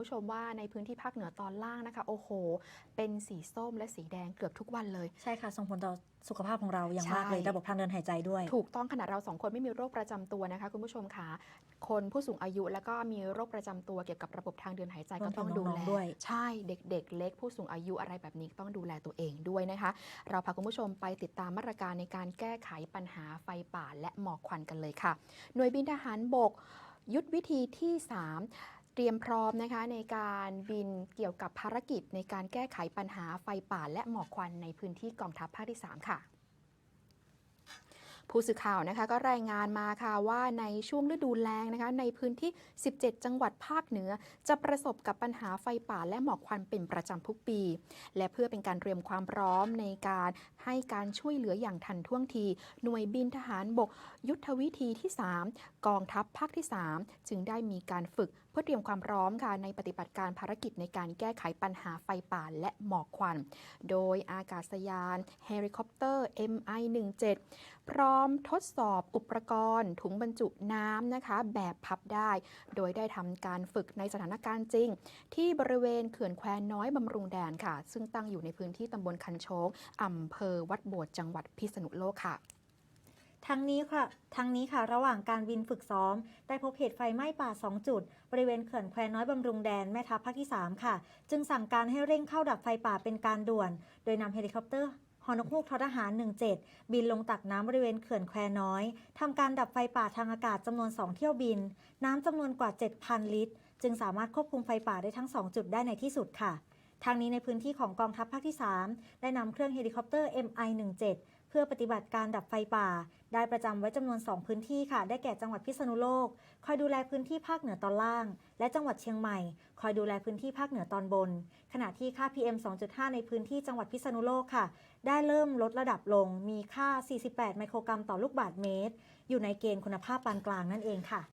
ผู้ชมว่าในพื้นที่ภาคเหนือตอนล่างนะคะ โอ้โห เป็นสีส้มและสีแดงเกือบทุกวันเลย ใช่ค่ะ ส่งผลต่อสุขภาพของเราอย่างมากใช่เลยระบบทางเดินหายใจด้วย ถูกต้องขนาดเราสองคนไม่มีโรคประจำตัวนะคะ คุณผู้ชมค่ะคนผู้สูงอายุแล้วก็มีโรคประจำตัวเกี่ยวกับระบบทางเดินหายใจรวก็มถึงต้องดูน้แลองๆด้วย ใช่เด็ก ๆ เล็กผู้สูงอายุอะไรแบบนี้ก็ต้องดูแลตัวเองด้วยนะคะ เราพาคุณผู้ชมไปติดตามมาตรการในการแก้ไขปัญหาไฟป่าและหมอกควันกันเลยค่ะ หน่วยบินทหารบก ยุทธวิธีที่3เต รียมพร้อมนะคะในการบินเกี่ยวกับภารกิจในการแก้ไขปัญหาไฟป่าและหมอกควันในพื้นที่กองทัพภาคที่ 3 ค่ะ ผู้สื่อข่าวนะคะก็รายงานมาค่ะว่าในช่วงฤดูแล้งนะคะในพื้นที่ 17 จังหวัดภาคเหนือ จะประสบกับปัญหาไฟป่าและหมอกควันเป็นประจำทุกปี และเพื่อเป็นการเตรียมความพร้อมในการให้การช่วยเหลืออย่างทันท่วงที หน่วยบินทหารบก ยุทธวิธีที่ 3 กองทัพภาคที่ 3 จึงได้มีการฝึกเพื่อเตรียมความพร้อมค่ะในปฏิบัติการภารกิจในการแก้ไขปัญหาไฟป่าและหมอกควัน โดยอากาศยานเฮลิคอปเตอร์ MI-17 พร้อมทดสอบอุปกรณ์ ถุงบรรจุน้ำนะคะ แบบพับได้ โดยได้ทำการฝึกในสถานการณ์จริง ที่บริเวณเขื่อนแควน้อยบำรุงแดนค่ะ ซึ่งตั้งอยู่ในพื้นที่ตำบลคันโชงอำเภอวัดโบดจังหวัดพิษณุโลกค่ะทั้งนี้ค่ะ ทั้งนี้ค่ะ ระหว่างการบินฝึกซ้อม ได้พบเหตุไฟไหม้ป่า 2 จุด บริเวณเขื่อนแควน้อยบำรุงแดนแม่ทัพภาคที่ 3 ค่ะ จึงสั่งการให้เร่งเข้าดับไฟป่าเป็นการด่วน โดยนำเฮลิคอปเตอร์ ฮอนกฮูกททหาร 17 บินลงตักน้ำบริเวณเขื่อนแควน้อย ทำการดับไฟป่าทางอากาศจำนวน 2 เที่ยวบิน น้ำจำนวนกว่า 7,000 ลิตร จึงสามารถควบคุมไฟป่าได้ทั้ง 2 จุดได้ในที่สุดค่ะทางนี้ในพื้นที่ของกองทัพภาคที่ 3 ได้นำเครื่องเฮลิคอปเตอร์ MI-17 เพื่อปฏิบัติการดับไฟป่า ได้ประจำไว้จำนวน 2 พื้นที่ค่ะ ได้แก่จังหวัดพิษณุโลก คอยดูแลพื้นที่ภาคเหนือตอนล่าง และจังหวัดเชียงใหม่ คอยดูแลพื้นที่ภาคเหนือตอนบน ขณะที่ค่า PM 2.5 ในพื้นที่จังหวัดพิษณุโลกค่ะ ได้เริ่มลดระดับลง มีค่า 48 ไมโครกรัมต่อลูกบาศก์เมตร อยู่ในเกณฑ์คุณภาพปานกลางนั่นเองค่ะ